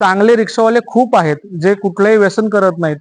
चांगले रिक्षावाले खूप आहेत जे कुठलंही व्यसन करत नाहीत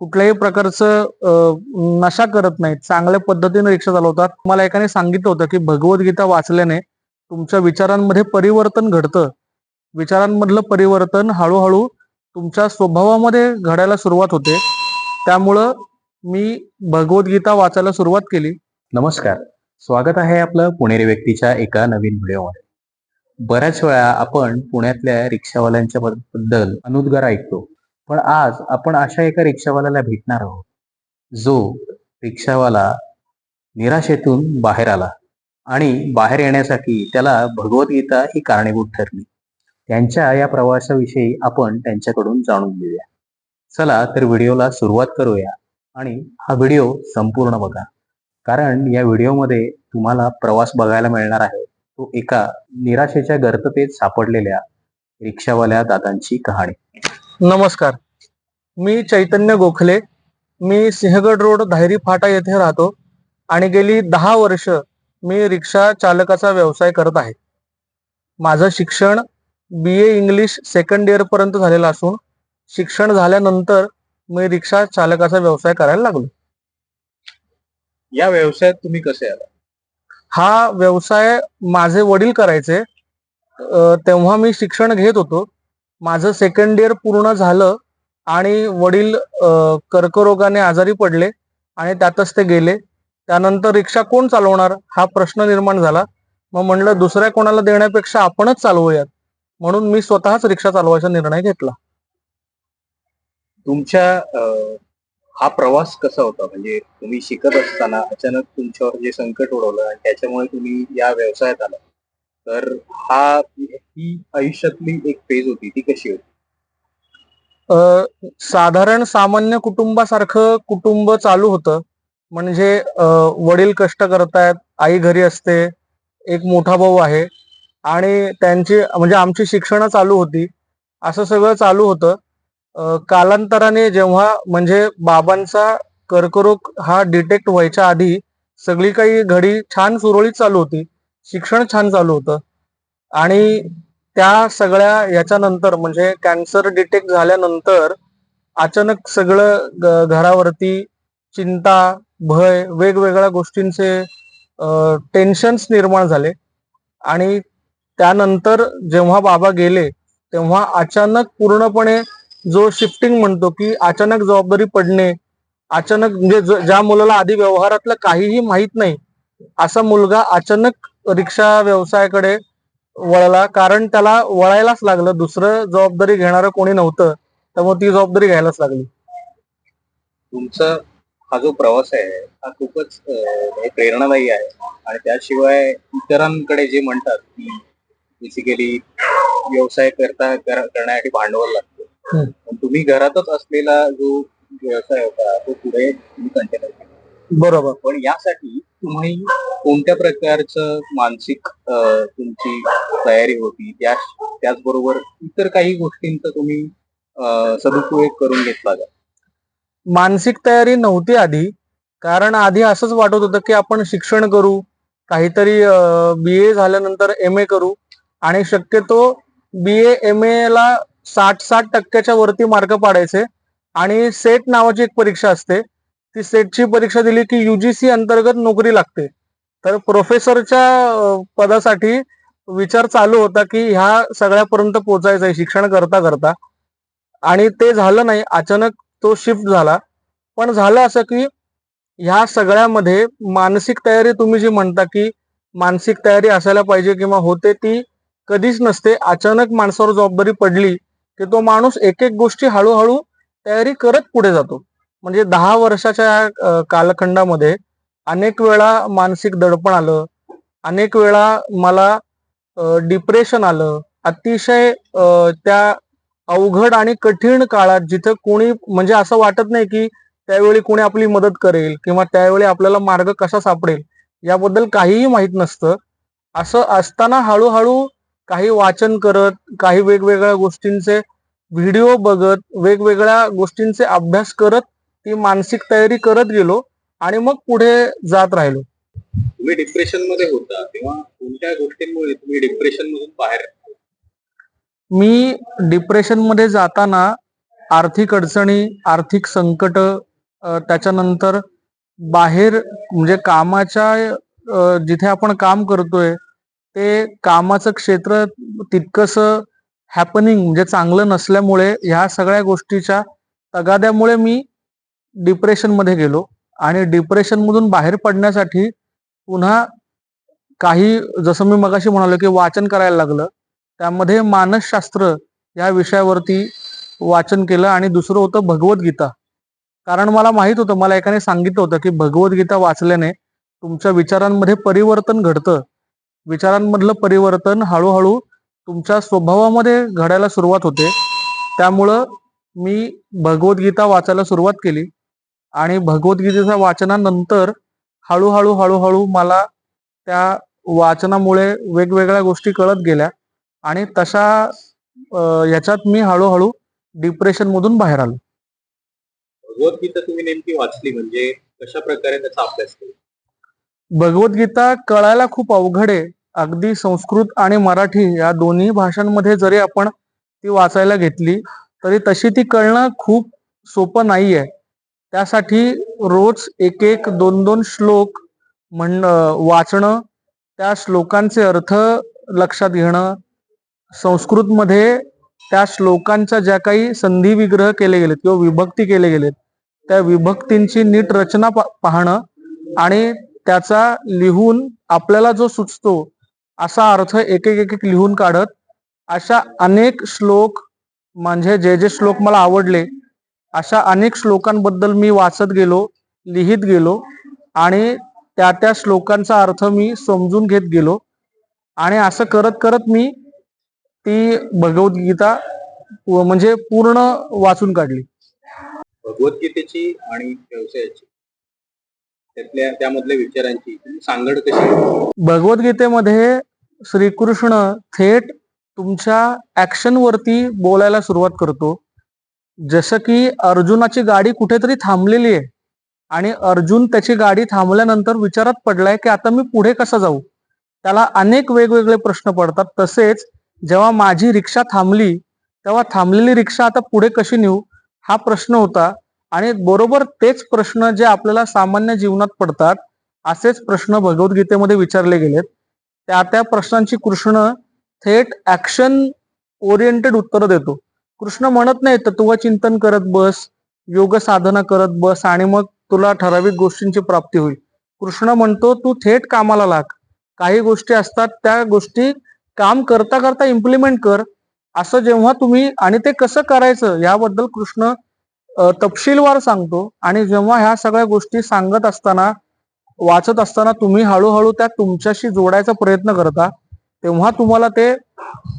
कुठल्याही प्रकारचं नशा करत नाहीत चांगल्या पद्धतीने रिक्षा चालवतात. मला एकाने सांगितलं होतं की भगवद्गीता वाचल्याने तुमच्या विचारांमध्ये परिवर्तन घडतं. विचारांमधलं परिवर्तन हळूहळू तुमच्या स्वभावामध्ये घडायला सुरुवात होते. त्यामुळं मी भगवद्गीता वाचायला सुरुवात केली. नमस्कार. स्वागत आहे आपलं पुणेरी व्यक्तीच्या एका नवीन व्हिडिओमध्ये. बऱ्याच वेळा आपण पुण्यातल्या रिक्षावाल्यांच्या बद्दल अनुद्गार ऐकतो. पण आज आपण अशा एका रिक्षावाल्याला भेटणार आहोत जो रिक्षावाला निराशेतून बाहेर आला आणि बाहेर येण्यासाठी त्याला भगवद्गीता ही कारणीभूत ठरली. त्यांच्या या प्रवासाविषयी आपण त्यांच्याकडून जाणून घेऊया. चला तर व्हिडिओला सुरुवात करूया आणि हा व्हिडिओ संपूर्ण बघा. कारण या व्हिडिओमध्ये तुम्हाला प्रवास बघायला मिळणार आहे. तो एका निराशेच्या गर्ततेत सापडलेल्या रिक्षावाल्या दादांची कहाणी. नमस्कार. मी चैतन्य गोखले. मी सिंहगड रोड धायरी फाटा येथे राहतो आणि गेली दहा वर्ष मी रिक्षा चालकाचा व्यवसाय करत आहे. माझं शिक्षण B A English second year पर्यंत झालेलं असून शिक्षण झाल्यानंतर मी रिक्षा चालकाचा व्यवसाय करायला लागलो. या व्यवसायात तुम्ही कसे आला हा व्यवसाय माझे वडील करायचे. तेव्हा मी शिक्षण घेत होतो. माझं सेकंड इयर पूर्ण झालं आणि वडील कर्करोगाने आजारी पडले आणि त्यातच ते गेले. त्यानंतर रिक्षा कोण चालवणार? हा प्रश्न निर्माण झाला. मग म्हणलं दुसऱ्या कोणाला देण्यापेक्षा आपणच चालवूयात. म्हणून मी स्वतःच रिक्षा चालवायचा निर्णय घेतला. तुमच्या हा प्रवास कसा होता? म्हणजे तुम्ही शिकत असताना अचानक तुमच्यावर जे संकट ओढवलं आणि त्याच्यामुळे तुम्ही या व्यवसायात आला. तर हा ही आयुष्यातली एक फेज होती ती कशी होती? अ, साधारण सामान्य कुटुंबासारखं कुटुंब चालू होतं. म्हणजे अ, वडील कष्ट करतायत आई घरी असते एक मोठा भाऊ आहे. आणि त्यांची म्हणजे आमची शिक्षणं चालू होती. असं सगळं चालू होतं. कालांतराने जेव्हा म्हणजे बाबांचा कर्करोग हा डिटेक्ट व्हायच्या आधी सगळी काही घडी छान सुरळीत चालू होती शिक्षण छान चालू होतं. आणि त्या सगळ्या याच्यानंतर म्हणजे कॅन्सर डिटेक्ट झाल्यानंतर अचानक सगळं ग- घरावरती चिंता भय वेगवेगळ्या गोष्टींचे टेन्शन्स निर्माण झाले. आणि त्यानंतर जेव्हा बाबा गेले तेव्हा अचानक पूर्णपणे जो शिफ्टिंग म्हणतो की अचानक जबाबदारी पडणे अचानक म्हणजे ज्या मुलाला आधी व्यवहारातलं काहीही माहीत नाही असा मुलगा अचानक रिक्षा व्यवसायाकडे वळला. कारण त्याला वळायलाच लागलं. दुसरं जबाबदारी घेणारं कोणी नव्हतं. त्यामुळे ती जबाबदारी घ्यायलाच लागली. तुमचा हा जो प्रवास आहे हा खूपच प्रेरणादायी आहे. आणि त्याशिवाय इतरांकडे जे म्हणतात की बेसिकली व्यवसाय करता करण्यासाठी भांडवल लागतं. तुम्ही घरातच असलेला जो व्यवसाय होता तो पुढे तुम्ही कंटिन्यू केला. बरोबर. पण यासाठी तुम्ही कोणत्या प्रकारचं मानसिक तुमची तयारी होती? त्या त्याचबरोबर इतर काही गोष्टींचा तुम्ही सदुपयोग करून घेतला का? मानसिक तयारी नव्हती आधी. कारण आधी असंच वाटत होतं की आपण शिक्षण करू काहीतरी बी ए झाल्यानंतर एम ए करू. आणि शक्यतो बी ए एम ए ला साठ साठ टक्क्याच्या वरती मार्क पाडायचे. आणि सेट नावाची एक परीक्षा असते. ती सेटची परीक्षा दिली की युजीसी अंतर्गत नोकरी लागते. तर प्रोफेसरच्या पदासाठी विचार चालू होता की ह्या सगळ्यापर्यंत पोचायचा आहे शिक्षण करता करता आणि ते झालं नाही. अचानक तो शिफ्ट झाला. पण झालं असं की ह्या सगळ्यामध्ये मानसिक तयारी तुम्ही जी म्हणता की मानसिक तयारी असायला पाहिजे किंवा होते ती कधीच नसते. अचानक माणसावर जबाबदारी पडली. की तो माणूस एक एक गोष्टी हळूहळू तयारी करत पुढे जातो. म्हणजे दहा वर्षाच्या कालखंडामध्ये अनेक वेळा मानसिक दडपण आलं अनेक वेळा मला डिप्रेशन आलं अतिशय त्या अवघड आणि कठीण काळात जिथं कोणी म्हणजे असं वाटत नाही की त्यावेळी कोणी आपली मदत करेल किंवा त्यावेळी आपल्याला मार्ग कसा सापडेल याबद्दल काहीही माहीत नसतं. असं असताना हळूहळू काही वाचन करत काही वेगवेगळ्या गोष्टींचे व्हिडिओ बघत वेगवेगळ्या गोष्टींचे अभ्यास करत ती मानसिक तयारी करत गेलो आणि मग पुढे जात राहिलो. तुम्ही डिप्रेशनमध्ये होता तेव्हा कोणत्या गोष्टींमुळे तुम्ही डिप्रेशन मधून बाहेर मी डिप्रेशनमध्ये जाताना आर्थिक अडचणी आर्थिक संकट त्याच्यानंतर बाहेर म्हणजे कामाच्या जिथे आपण काम करतोय ते कामाचं क्षेत्र तितकस हॅपनिंग म्हणजे चांगलं नसल्यामुळे ह्या सगळ्या गोष्टीच्या तगाद्यामुळे मी डिप्रेशनमध्ये गेलो. आणि डिप्रेशन मधून बाहेर पडण्यासाठी पुन्हा काही जसं मी मगाशी म्हणालो की वाचन करायला लागलं त्यामध्ये मानसशास्त्र या विषयावरती वाचन केलं आणि दुसरं होतं भगवद्गीता. कारण मला माहीत होतं मला एकाने सांगितलं होतं की भगवद्गीता वाचल्याने तुमच्या विचारांमध्ये परिवर्तन घडतं. विचारांमधलं परिवर्तन हळूहळू तुमच्या स्वभावामध्ये घडायला सुरुवात होते. त्यामुळं मी भगवद्गीता वाचायला सुरुवात केली आणि भगवद्गीतेच्या वाचनानंतर हळूहळू हळूहळू मला त्या वाचनामुळे वेगवेगळ्या गोष्टी कळत गेल्या आणि तशा याच्यात ह्याच्यात मी हळूहळू डिप्रेशन मधून बाहेर आलो. भगवद्गीता तुम्ही नेमकी वाचली म्हणजे कशा प्रकारे त्याचा अभ्यास केला? भगवद्गीता कळायला खूप अवघड आहे. अगदी संस्कृत आणि मराठी या दोन्ही भाषांमध्ये जरी आपण ती वाचायला घेतली तरी तशी ती कळणं खूप सोपं नाही आहे त्यासाठी रोज एक एक दोन दोन श्लोक म्हण वाचणं त्या श्लोकांचे अर्थ लक्षात घेणं संस्कृतमध्ये त्या श्लोकांच्या ज्या काही संधी विग्रह केले गेलेत किंवा विभक्ती केले गेलेत त्या विभक्तींची नीट रचना पा- पाहणं आणि त्याचा लिहून आपल्याला जो सुचतो असा अर्थ एक एक एक एक लिहून काढत अशा अनेक श्लोक म्हणजे जे जे श्लोक मला आवडले अशा अनेक श्लोकांबद्दल मी वाचत गेलो लिहित गेलो आणि त्या त्या श्लोकांचा अर्थ मी समजून घेत गेलो आणि असं करत करत मी ती भगवद्गीता म्हणजे पूर्ण वाचून काढली. भगवद्गीतेची आणि व्यवसायाची. त्यातल्या त्यामधल्या विचारांची सांगड कशी भगवद्गीतेमध्ये श्रीकृष्ण थेट तुमच्या ऍक्शन वरती बोलायला सुरुवात करतो. जसं की अर्जुनाची गाडी कुठेतरी थांबलेली आहे आणि अर्जुन त्याची गाडी थांबल्यानंतर विचारात पडलाय की आता मी पुढे कसा जाऊ? त्याला अनेक वेगवेगळे प्रश्न पडतात. तसेच जेव्हा माझी रिक्षा थांबली तेव्हा थांबलेली रिक्षा आता पुढे कशी नेऊ? हा प्रश्न होता. आणि बरोबर तेच प्रश्न जे आपल्याला सामान्य जीवनात पडतात असेच प्रश्न भगवद्गीतेमध्ये विचारले गेलेत. त्या त्या प्रश्नांची कृष्ण थेट ऍक्शन ओरिएंटेड उत्तर देतो. कृष्ण म्हणत नाही तत्व चिंतन करत बस योग साधना करत बस आणि मग तुला ठराविक गोष्टींची प्राप्ती होईल. कृष्ण म्हणतो तू थेट कामाला लाग. काही गोष्टी असतात त्या गोष्टी काम करता करता इम्प्लिमेंट कर. असं जेव्हा तुम्ही आणि ते कसं करायचं याबद्दल कृष्ण तपशीलवार सांगतो. आणि जेव्हा ह्या सगळ्या गोष्टी सांगत असताना वाचत असताना तुम्ही हळूहळू त्या तुमच्याशी जोडायचा प्रयत्न करता तेव्हा तुम्हाला ते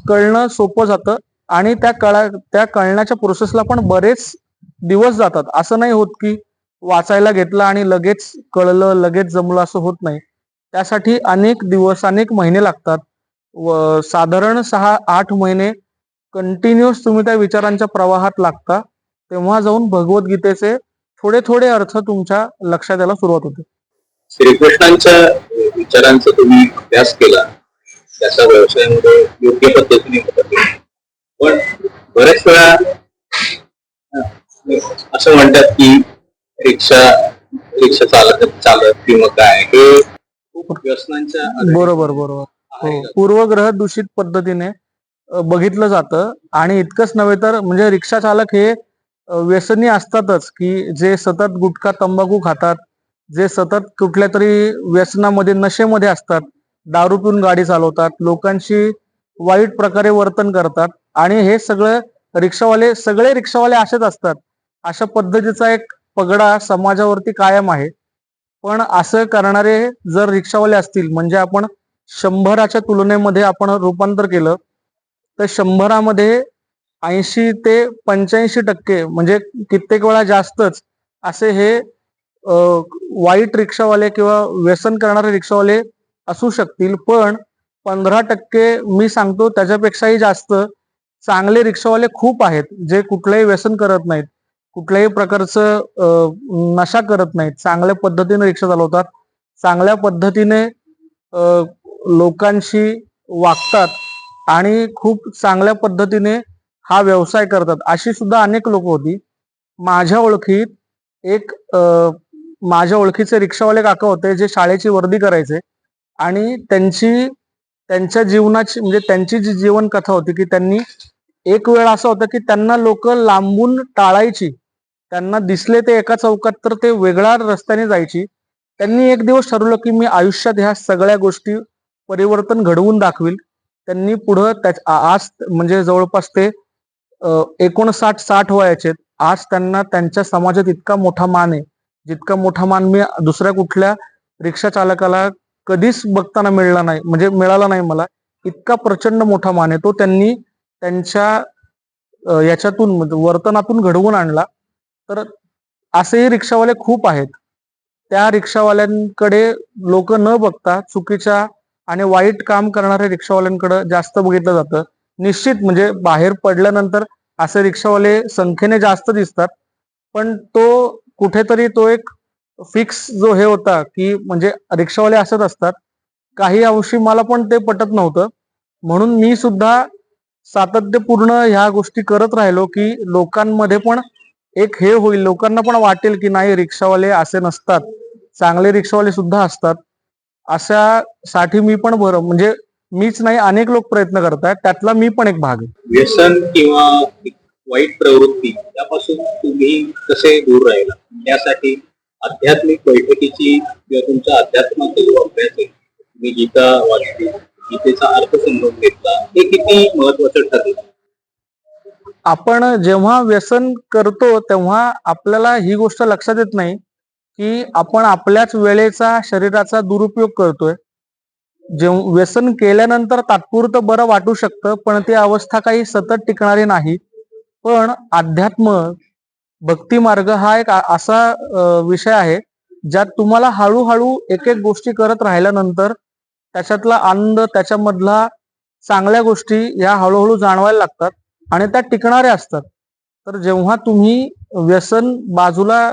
कळणं सोपं जातं आणि त्या कळा त्या कळण्याच्या प्रोसेसला पण बरेच दिवस जातात. असं नाही होत की वाचायला घेतलं आणि लगेच कळलं लगेच जमलं असं होत नाही. त्यासाठी अनेक दिवस अनेक महिने लागतात. व साधारण सहा आठ महिने कंटिन्युअस तुम्ही त्या विचारांच्या प्रवाहात लागता. तेव्हा जाऊन भगवद्गीतेचे थोडे थोडे अर्थ तुमच्या लक्षात यायला सुरुवात होते. श्रीकृष्णांच्या विचारांचा तुम्ही अभ्यास केला. त्याचा व्यवसायामध्ये योग्य पद्धतीने. पण बऱ्याच वेळा असं म्हणतात की रिक्षा रिक्षा चालक चालक किंवा काय हे बरोबर बरोबर. हो. पूर्वग्रह दूषित पद्धतीने बघितलं जातं. आणि इतकंच नव्हे तर म्हणजे रिक्षा चालक हे व्यसनी असतातच की जे सतत गुटखा तंबाखू खातात जे सतत कुठल्या तरी व्यसनामध्ये नशेमध्ये असतात दारू पिऊन गाडी चालवतात लोकांशी वाईट प्रकारे वर्तन करतात आणि हे सगळं रिक्षावाले सगळे रिक्षावाले असेच असतात. अशा पद्धतीचा एक पगडा समाजावरती कायम आहे. पण असं करणारे जर रिक्षावाले असतील म्हणजे आपण शंभराच्या तुलनेमध्ये आपण रूपांतर केलं तर शंभरामध्ये ऐंशी ते पंच्याऐंशी टक्के म्हणजे कित्येक वेळा जास्तच असे हे वाईट रिक्षावाले किंवा व्यसन करणारे रिक्षावाले असू शकतील. पण पंधरा टक्के मी सांगतो त्याच्यापेक्षाही जास्त चांगले रिक्षावाले खूप आहेत जे कुठलंही व्यसन करत नाहीत. कुठल्याही प्रकारचं नशा करत नाहीत. चांगल्या पद्धतीने रिक्षा चालवतात. चांगल्या पद्धतीने लोकांशी वागतात. आणि खूप चांगल्या पद्धतीने हा व्यवसाय करतात. अशी सुद्धा अनेक लोक होती. माझ्या ओळखीत एक माझ्या ओळखीचे रिक्षावाले काका होते जे शाळेची वर्दी करायचे. आणि त्यांची त्यांच्या जीवनाची म्हणजे त्यांची जी जीवन कथा होती की त्यांनी एक वेळ असं होतं की त्यांना लोक लांबून टाळायची. त्यांना दिसले ते एका चौकात तर ते वेगळ्या रस्त्याने जायची. त्यांनी एक दिवस ठरवलं की मी आयुष्यात ह्या सगळ्या गोष्टी परिवर्तन घडवून दाखवील. त्यांनी पुढं त्या आज म्हणजे जवळपास ते एकोणसाठ साठ वयाचे आज त्यांना त्यांच्या समाजात इतका मोठा मान आहे जितका मोठा मान मी दुसऱ्या कुठल्या रिक्षा चालकाला कधीच बघताना मिळला नाही म्हणजे मिळाला नाही मला. इतका प्रचंड मोठा मान आहे. तो त्यांनी त्यांच्या याच्यातून म्हणजे वर्तनातून घडवून आणला. तर असेही रिक्षावाले खूप आहेत. त्या रिक्षावाल्यांकडे लोक न बघता चुकीच्या आणि वाईट काम करणाऱ्या रिक्षावाल्यांकडे जास्त बघितलं जातं. निश्चित म्हणजे बाहेर पडल्यानंतर असे रिक्षावाले संख्येने जास्त दिसतात. पण तो कुठेतरी तो एक फिक्स जो हे होता की म्हणजे रिक्षावाले असत असतात. काही अंशी मला पण ते पटत नव्हतं. म्हणून मी सुद्धा सातत्यपूर्ण ह्या गोष्टी करत राहिलो की लोकांमध्ये पण एक हे होईल लोकांना पण वाटेल की नाही रिक्षावाले असे नसतात. चांगले रिक्षावाले सुद्धा असतात. अशा साठी मी पण बरं म्हणजे मीच नाही अनेक लोक प्रयत्न करतात त्यातला मी पण एक भाग आहे. व्यसन किंवा वाईट प्रवृत्ती त्यापासून तुम्ही कसे दूर राहिला? यासाठी आध्यात्मिक बैठकीची किंवा तुमच्या अध्यात्माचा जो अभ्यास आहे तुम्ही गीता वाचली गीतेचा अर्थ समजून घेतला हे किती महत्वाचं ठरलं? आपण जेव्हा व्यसन करतो तेव्हा आपल्याला ही गोष्ट लक्षात येत नाही की आपण आपल्याच वेळेचा शरीराचा दुरुपयोग करतोय. जे व्यसन केल्यानंतर तात्पुरतं बरं वाटू शकतं पण ती अवस्था काही सतत टिकणारी नाही. पण अध्यात्म भक्ती मार्ग हा एक असा विषय आहे ज्यात तुम्हाला हळूहळू एक एक गोष्टी करत राहिल्यानंतर त्याच्यातला आनंद त्याच्यामधला चांगल्या गोष्टी ह्या हळूहळू जाणवायला लागतात आणि त्या टिकणाऱ्या असतात. तर जेव्हा तुम्ही व्यसन बाजूला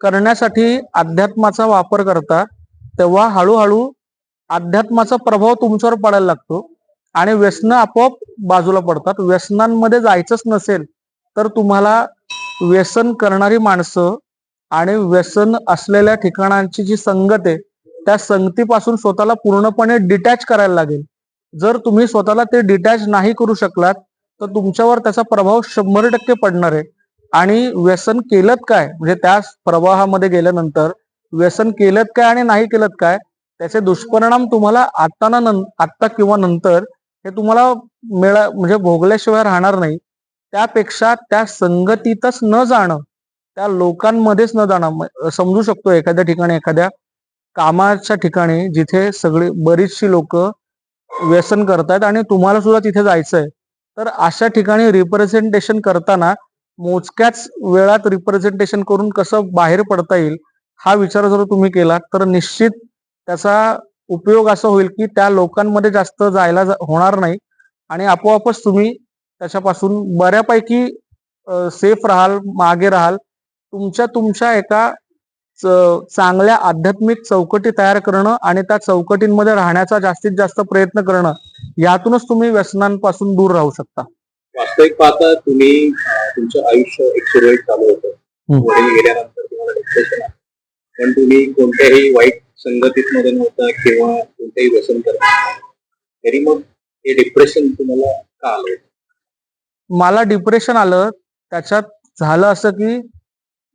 करण्यासाठी अध्यात्माचा वापर करता तेव्हा हळूहळू अध्यात्माचा प्रभाव तुमच्यावर पडायला लागतो आणि व्यसन आपोआप बाजूला पडतात. व्यसनांमध्ये जायचंच नसेल तर तुम्हाला व्यसन करणारी माणसं आणि व्यसन असलेल्या ठिकाणांची जी संगत आहे त्या संगतीपासून स्वतःला पूर्णपणे डिटॅच करायला लागेल. जर तुम्ही स्वतःला ते डिटॅच नाही करू शकलात तर तुमच्यावर त्याचा प्रभाव शंभर टक्के पडणार आहे. आणि व्यसन केलं काय? म्हणजे त्या प्रवाहामध्ये गेल्यानंतर व्यसन केलं काय आणि नाही केलं काय? त्याचे दुष्परिणाम तुम्हाला आता ना आत्ता किंवा नंतर हे तुम्हाला मिळा म्हणजे भोगल्याशिवाय राहणार नाही. त्यापेक्षा त्या संगतीतच न जाणं त्या लोकांमध्येच न जाणं समजू शकतो एखाद्या ठिकाणी एखाद्या कामाच्या ठिकाणी जिथे सगळी बरीचशी लोक व्यसन करतायत आणि तुम्हाला सुद्धा तिथे जायचंय. तर अशा ठिकाणी रिप्रेझेंटेशन करताना मोजक्याच वेळात रिप्रेझेंटेशन करून कसं बाहेर पडता येईल हा विचार जर तुम्ही केला तर निश्चित त्याचा उपयोग असा होईल की त्या लोकांमध्ये जास्त जायला जा- होणार नाही आणि आपोआपच तुम्ही त्याच्यापासून बऱ्यापैकी सेफ राहाल मागे राहाल. तुमच्या तुमच्या एका चांगल्या आध्यात्मिक चौकटी तयार करणं आणि त्या चौकटींमध्ये राहण्याचा जास्तीत जास्त प्रयत्न करणं यातूनच तुम्ही व्यसनांपासून दूर राहू शकता. वास्तविक पाहता तुम्ही तुमचं आयुष्य एक सुरळीत चालू होतं. गेल्यानंतर तुम्हाला पण तुम्ही कोणत्याही वाईट संगतीत मध्ये नव्हता किंवा कोणत्याही व्यसन करत. तरी मग हे डिप्रेशन तुम्हाला का आलं? मला डिप्रेशन आलं. त्याच्यात झालं असं की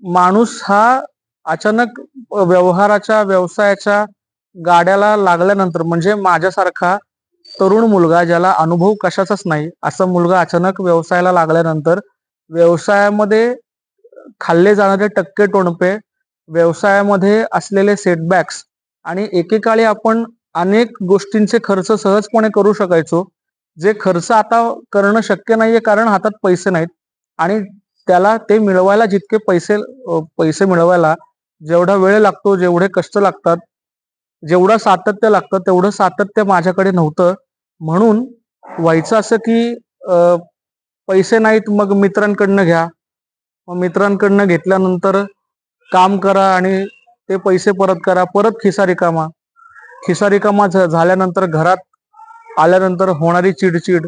माणूस हा अचानक व्यवहाराच्या व्यवसायाच्या गाड्याला लागल्यानंतर म्हणजे माझ्यासारखा तरुण मुलगा ज्याला अनुभव कशाचाच नाही असा मुलगा अचानक व्यवसायाला लागल्यानंतर व्यवसायामध्ये खाल्ले जाणारे टक्के टोणपे व्यवसायामध्ये असलेले सेटबॅक्स आणि एकेकाळी आपण अनेक गोष्टींचे खर्च सहजपणे करू शकायचो. जे खर्च आता करणं शक्य नाहीये कारण हातात पैसे नाहीत आणि त्याला ते मिळवायला जितके पैसे पैसे मिळवायला जेवढा वेळ लागतो जेवढे कष्ट लागतात जेवढं सातत्य लागतं तेवढं सातत्य माझ्याकडे नव्हतं. म्हणून व्हायचं असं की पैसे नाहीत मग मित्रांकडनं घ्या. मग मित्रांकडनं घेतल्यानंतर काम करा आणि ते पैसे परत करा. परत खिसा रिकामा. खिसा रिकामा झाल्यानंतर घरात आल्यानंतर होणारी चिडचिड.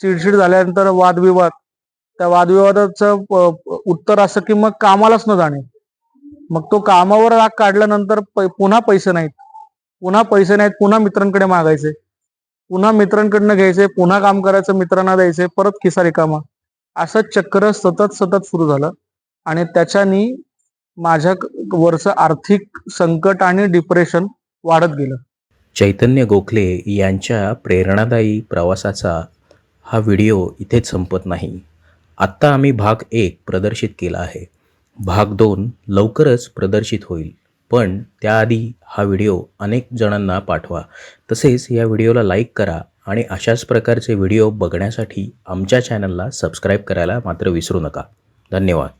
चिडचिड झाल्यानंतर वादविवाद. त्या वादविवादाचं प- उत्तर असं की मग कामालाच न जाणे. मग तो कामावर राग काढल्यानंतर पै- पुन्हा पैसे नाहीत. पुन्हा पैसे नाहीत पुन्हा मित्रांकडे मागायचे. पुन्हा मित्रांकडनं घ्यायचे पुन्हा काम करायचं मित्रांना द्यायचे परत खिसा रिकामा. असं चक्र सतत सतत सुरू झालं. आणि त्याच्यानी माझ्या क- वरचं आर्थिक संकट आणि डिप्रेशन वाढत गेलं. चैतन्य गोखले यांच्या प्रेरणादायी प्रवासाचा हा व्हिडिओ इथेच संपत नाही. आत्ता आम्ही भाग एक प्रदर्शित केला आहे. भाग दोन लवकरच प्रदर्शित होईल. पण त्याआधी हा व्हिडिओ अनेक जणांना पाठवा. तसेच या व्हिडिओला लाईक करा आणि अशाच प्रकारचे व्हिडिओ बघण्यासाठी आमच्या चॅनलला सबस्क्राईब करायला मात्र विसरू नका. धन्यवाद.